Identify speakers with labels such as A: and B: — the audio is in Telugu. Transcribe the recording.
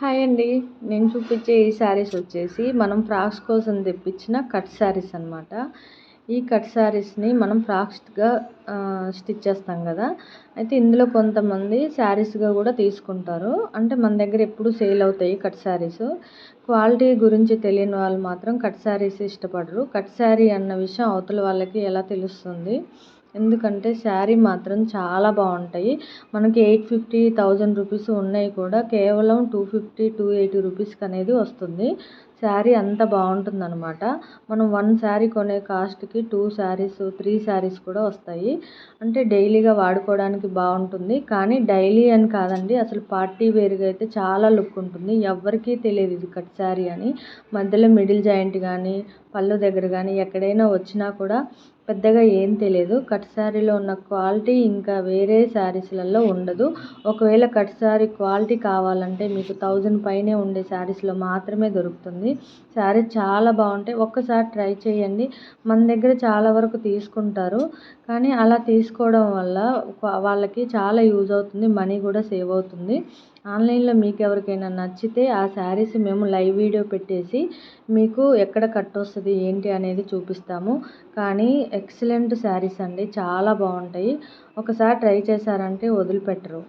A: హాయ్ అండి. నేను చూపించే ఈ శారీస్ వచ్చేసి మనం ఫ్రాక్స్ కోసం తెప్పించిన కట్ శారీస్ అనమాట ఈ కట్ శారీస్ని మనం ఫ్రాక్స్గా స్టిచ్ చేస్తాం కదా. అయితే ఇందులో కొంతమంది శారీస్గా కూడా తీసుకుంటారు. అంటే మన దగ్గర ఎప్పుడు సేల్ అవుతాయి కట్ శారీస్. క్వాలిటీ గురించి తెలియని వాళ్ళు మాత్రం కట్ శారీస్ ఇష్టపడరు. కట్ శారీ అన్న విషయం అవతల వాళ్ళకి ఎలా తెలుస్తుంది? ఎందుకంటే శారీ మాత్రం చాలా బాగుంటాయి. మనకి ఎయిట్ ఫిఫ్టీ థౌజండ్ రూపీస్ ఉన్నాయి కూడా. కేవలం టూ ఫిఫ్టీ టూ ఎయిటీ రూపీస్కి అనేది వస్తుంది. శారీ అంత బాగుంటుందన్నమాట. మనం వన్ శారీ కొనే కాస్ట్కి టూ శారీస్ త్రీ శారీస్ కూడా వస్తాయి. అంటే డైలీగా వాడుకోవడానికి బాగుంటుంది. కానీ డైలీ అని కాదండి అసలు పార్టీ వేర్గా అయితే చాలా లుక్ ఉంటుంది. ఎవరికీ తెలియదు ఇది కట్ శారీ అని. మధ్యలో మిడిల్ జాయింట్ కానీ పళ్ళు దగ్గర కానీ ఎక్కడైనా వచ్చినా కూడా పెద్దగా ఏం తెలియదు. కట్ శారీలో ఉన్న క్వాలిటీ ఇంకా వేరే శారీస్లలో ఉండదు. ఒకవేళ కట్ శారీ క్వాలిటీ కావాలంటే మీకు థౌజండ్ పైనే ఉండే శారీస్లో మాత్రమే దొరుకుతుంది. శారీ చాలా బాగుంటాయి. ఒక్కసారి ట్రై చేయండి. మన దగ్గర చాలా వరకు తీసుకుంటారు. కానీ అలా తీసుకోవడం వల్ల వాళ్ళకి చాలా యూజ్ అవుతుంది. మనీ కూడా సేవ్ అవుతుంది. ఆన్లైన్లో మీకు ఎవరికైనా నచ్చితే ఆ శారీస్ మేము లైవ్ వీడియో పెట్టేసి మీకు ఎక్కడ కట్ వస్తుంది ఏంటి అనేది చూపిస్తాము. కానీ ఎక్సలెంట్ శారీస్ అండి. చాలా బాగుంటాయి. ఒకసారి ట్రై చేశారంటే వదిలిపెట్టరు.